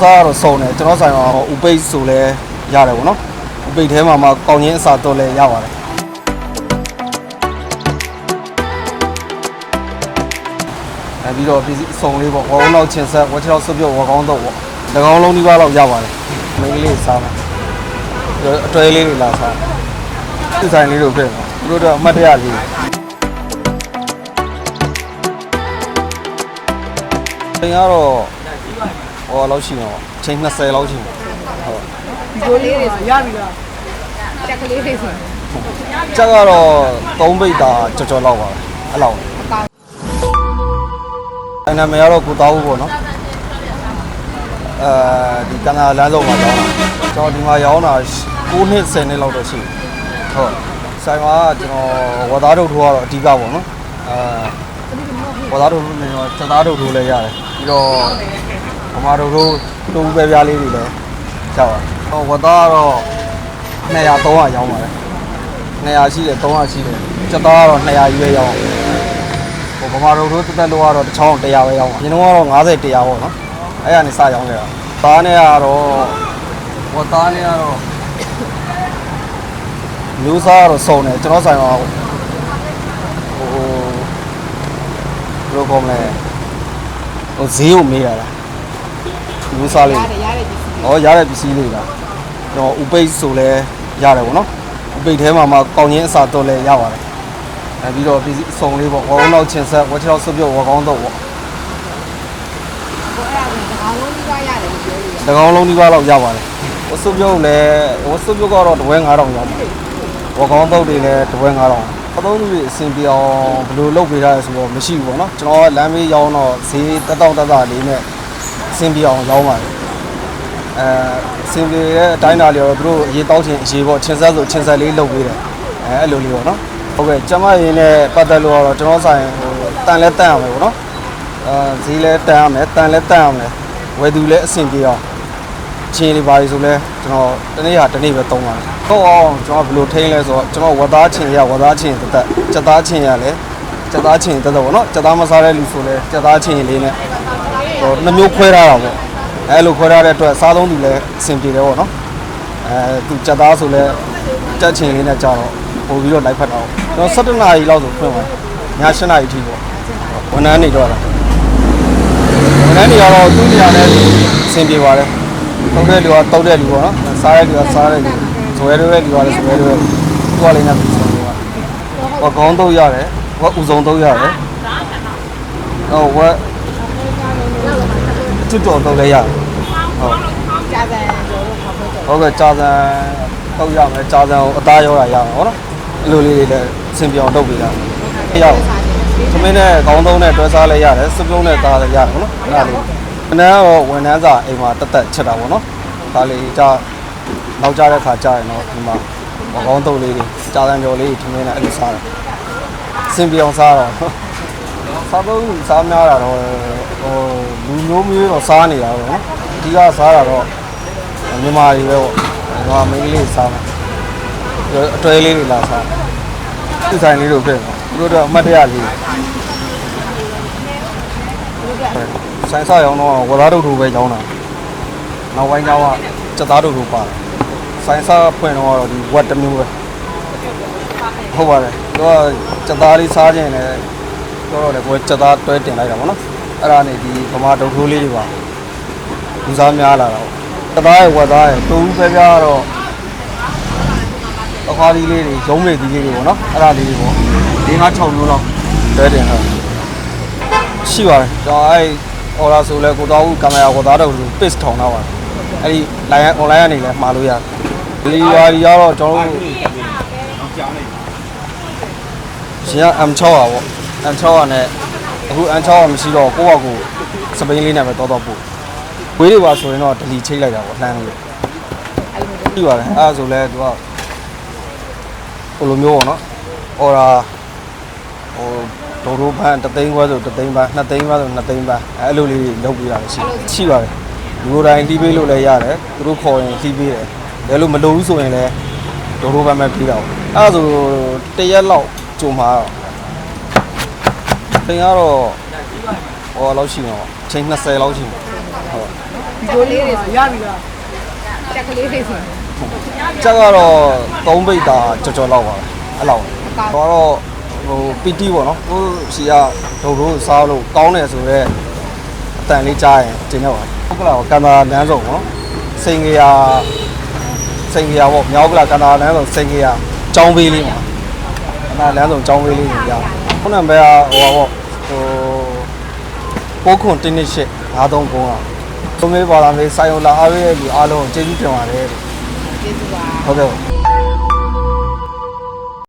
စားကတော့စုံတယ်ကျွန်တော်ဆိုင်မှာဥပိတ်ဆိုလဲရတယ်ဗောနော်ဥပိတ်ထဲမှာမှကောင်းချင်းအစာတော့လဲရပါတယ်အဲပြီးတော့ပြည်စီစုံလေးပေါ့ဝေါင်းတော့ချင်းဆက်ဝက်ချောက်ဆွပြုတ်ဝေါကောင်းတော့ပေါ့၎င်းလုံးဒီပါတော့ရပါတယ်မိန်းကလေးစားမယ်အတွဲလေးတွေလာစားဒီဆိုင်လေးတို့ဖြစ်မှာသူတို့တော့အမှတ်တရလေးချိန်ကတော့ ဟောလောက်ရှိမှာပေါ့ချိန်20လောက်ရှိမှာဟုတ်ဒီလိုလေးတွေဆိုရပြီလားတက်ကလေးတွေဆိုချက်ကတော့3ပိတ်တာကြော်ကြော်လောက်ပါပဲအဲ့လောက်အကောင်အဲ့နာမည်ကတော့ကိုတောက်ဦးပေါ့နော်အဲဒီကန္နာလမ်းစုံမှာရောင်းတာကျွန်တော်ဒီမှာရောင်းတာ9နှစ်10နှစ်လောက်တော့ရှိပြီဟုတ်ဆိုင်မှာကျွန်တော်ဝါသားတို့ထိုးကတော့အဓိကပေါ့နော်အဲဝါသားတို့နေတော့စသားတို့ထိုးလည်းရတယ်ပြီးတော့ဗ မာတို့ထိုးတူပဲပြားလေးတွေလည်းကြောက်ပါဟောဝါသားကတော့200 300ရောင်းပါတယ်200ရှိတယ်300ရှိတယ်စက်သားကတော့200ရွေးရောင်းဟိုဗမာတို့တို့တက်တက်လို့ကတော့တစ်ချောင်း100ပဲရောင်းပါအရင်တော့90 100ပေါ့နော်အဲ့ရနေစရောင်းခဲ့တာသားနဲ့ကတော့ဟိုသားနဲ့ကတော့မျိုးစားကတော့စုံတယ်ကျွန်တော်ဆိုင်မှာဟိုဘယ်လိုကောမလဲဟိုဈေးကိုမေးရ တာမျိုးစားလေးရတယ်ရတယ်ဒီစီ။ဩရတဲ့ပစ္စည်းလေးလား။ကျွန်တော်ဥပိတ်ဆိုလဲရတယ်ဗောနော်။ဥပိတ်ထဲမှာမှကောင်းချင်းအစာတော့လဲရပါတယ်။အဲပြီးတော့ပစ္စည်းအစုံလေးပေါ့ဝေါင်းတော့ချင်းဆက်ဝက်ချောက်ဆွပြုတ်ဝေါကောင်းတော့ပေါ့ကိုအဲ့ဒါကတကောင်လုံးကြီးကရတယ်လို့ပြောလို့ရ။တကောင်လုံးဒီပါတော့ရပါတယ်။ဝက်ဆွပြုတ်လည်းဝက်ဆွပြုတ်ကတော့တဝဲ9000ရောင်းပါတယ်။ဝေါကောင်းတော့တွေလည်းတဝဲ9000အသုံးတွေအဆင်ပြေအောင်ဘယ်လိုလုပ်ပေးရလဲဆိုတော့မရှိဘူးပေါ့နော်ကျွန်တော်ကလမ်းမေးရောင်းတော့ဈေးတက်တောင့်တက်တာလေးနဲ့အ ဆင်ပြေအောင်ရောင်းပါတယ်အဲအဆင်ပြေတဲ့အတိုင်းအတာလေးတော့သူတို့အရေးတောင်းချင်အရေးပေါ့ချင်းဆက်ဆိုချင်းဆက်လေးလုပ်ပေးတယ်အဲအဲ့လိုလေးပေါ့နော်ဟုတ်ကဲ့ကျမရင်းနဲ့ပတ်သက်လို့ကတော့ကျွန်တော်ဆိုင်ဟိုတန်လဲတန်ရမယ်ပေါ့နော်အဲဈေးလဲတန်ရမယ်တန်လဲတန်ရမယ်ဝယ်သူလဲအဆင်ပြေအောင်ချင်းလေးပါရီဆိုလဲကျွန်တော်တနေ့ဟာတနေ့ပဲသုံးပါတယ်ဟုတ်အောင်ကျွန်တော်ဘယ်လိုထိန်းလဲဆိုတော့ကျွန်တော်ဝတ်သားချင်းရဝတ်သားချင်းတက်တက်စက်သားချင်းရလဲစက်သားချင်းတက်တက်ပေါ့နော်စက်သားမစားတဲ့လူဆိုလဲစက်သားချင်းလေးနဲ့ ဟိုနှမျိုးခွဲထားတာပေါ့အဲလိုခွဲထားတဲ့အတွက်စားသုံးသူလည်းအဆင်ပြေတယ်ပေါ့နော်အဲသူစက်သားဆိုလဲစက်ချင်းလေးနဲ့ကြာတော့ပို့ပြီးတော့လိုက်ဖက်တာပေါ့ကျွန်တော်7နာရီလောက်ဆိုဖွင့်ပါတယ်ည7နာရီအထိပေါ့ဝန်ထမ်းနေတော့တာဝန်ထမ်းတွေကတော့သူ့နေရာနဲ့အဆင်ပြေပါတယ်တုံးတဲ့လူကတုံးတဲ့လူပေါ့နော်စားတဲ့လူကစားတဲ့လူဇွဲတဲ့လူကလည်းဇွဲတဲ့လူသူကလည်းနဲ့ပြီးဆုံးတယ်ဟောကောင်းတော့ရတယ်ဟောဥစုံတော့ရတယ်ဟောဝက် ကျွတ်တော်တော့လည်းရတယ်ဟုတ်ကြာစံကျော်လို့ခေါ်ဖို့ကျော်ဟုတ်ကဲ့ကြာစံတော့ရမယ်ကြာစံကိုအသားရောတာရမယ်ဟုတ်နော်အဲ့လိုလေးတွေလည်းအဆင်ပြေအောင်လုပ်ပေးတာရောက်စားတယ်သမင်းနဲ့ခေါင်းသုံးနဲ့တွဲစားလဲရတယ်စပြုံးနဲ့သားလဲရတယ်ပေါ့နော်အဲ့ဒါလေးခဏတော့ဝန်ထမ်းစာအိမ်မှာတက်တက်ချက်တာပေါ့နော်ဒါလေးကြာနောက်ကြတဲ့ခါကြာရင်တော့ဒီမှာခေါင်းသုံးလေးတွေကြာစံကြော်လေးသမင်းနဲ့အဲ့လိုစားတယ်အဆင်ပြေအောင်စားတော့ စားတော့စားများတာတော့ဟိုလူမျိုးမျိုးတော့စားနေတာပေါ့နော်အဓိကစားတာတော့မြန်မာတွေပဲပေါ့မြန်မာမိန်းကလေးစားမှာအတွဲလေးတွေလာစားဒီဆိုင်လေးတို့ဖြစ်မှာသူတို့တော့အမှတ်တရလေးဆိုင်စားရောင်းတော့ဝသားတို့တို့ပဲရောင်းတာနောက်ပိုင်းကျတော့စက်သားတို့တို့ပါတယ်ဆိုင်စားဖွင့်တော့ဒီဝက်တစ်မျိုးပဲဟုတ်ပါတယ်သူကစက်သားလေးစားခြင်းလည်း တော့တော့လေကိုစက်သားတွဲတင်လိုက်တာပေါ့နော်အဲ့ဒါနေဒီဗမာဒုတ်ထိုးလေးတွေပါလူစားများလာတာပေါ့စက်သားရဲ့ဝက်သားရဲ့တူဦးပဲပြားတော့အခွားလေးလေးတွေရုံးမေသီးလေးတွေပေါ့နော်အဲ့ဒါလေးတွေပေါ့၄၅6မျိုးလောက်တဲတင်တာရှိပါတယ်ကျွန်တော်အဲ့အော်လာဆိုလဲကိုတော်ဦးကင်မရာကိုသားတော့ page ထောင်တာပါအဲ့ဒီ line online ကနေလည်းမှာလို့ရတယ်ဒီလီဝါရီကတော့ကျွန်တော်တို့ရှင်က M6 ပါပေါ့ M6 ကနဲ့အခု M6 ကမရှိတော့ကိုယ့်ဘက်ကိုစပိန်လေးနဲ့ပဲတော်တော်ပို့ဝေးတွေပါဆိုရင်တော့ဒလီချိတ်လိုက်တာပေါ့လှမ်းလို့အဲ့လိုပြီးပါတယ်အဲ့ဒါဆိုလဲသူကဟိုလိုမျိုးပေါ့နော်အော်ဒါဟိုဒိုရိုဘန်တသိန်းခွဲဆိုတသိန်းဘန်နှစ်သိန်းခွဲဆိုနှစ်သိန်းဘန်အဲ့လိုလေးလုပ်ပြတာရှိရှိပါတယ်လူကိုယ်တိုင်လှီးပေးလို့လည်းရတယ်သူတို့ခေါ်ရင်လှီးပေးတယ်ဒါလို့မလိုဘူးဆိုရင်လည်းဒိုရိုဘန်ပဲပြီးတော့အဲ့ဒါဆိုတရက်လောက်ကြုံမှာတော့ ချိန်ကတော့ဟောလောက်ရှိတော့ချိန်20လောက်ရှိမှာဟုတ်ဒီလိုလေးတွေဆိုရပြီလားတက်ကလေးတွေဆိုချက်ကတော့3ပိတ်တာကြော်ကြော်လောက်ပါပဲအဲ့လောက်တော့တော့ဟိုပီတီပေါ့နော်ဟိုစီကဒုံတို့စားလို့ကောင်းတယ်ဆိုတော့အတန်လေးကြားရင်တင်တော့ဟုတ်ကလားကန်တာလမ်းစုံပေါ့နော်စိန်ကရာစိန်ကရာပေါ့မြောက်ကလာကန်တာလမ်းစုံစိန်ကရာចောင်းပေးလေးမှာကန်တာလမ်းစုံចောင်းပေးလေးနေကြခုနကပဲဟိုပေါ့ ဟိုပိုးခွန်တင်းနစ်ရှစ်93ကုန်းอ่ะသုံးမေးပါလာမေးစိုင်ုံလာအားရတဲ့လူအားလုံးကျေးဇူးတင်ပါတယ်ကျေးဇူးပါဟုတ်ကဲ့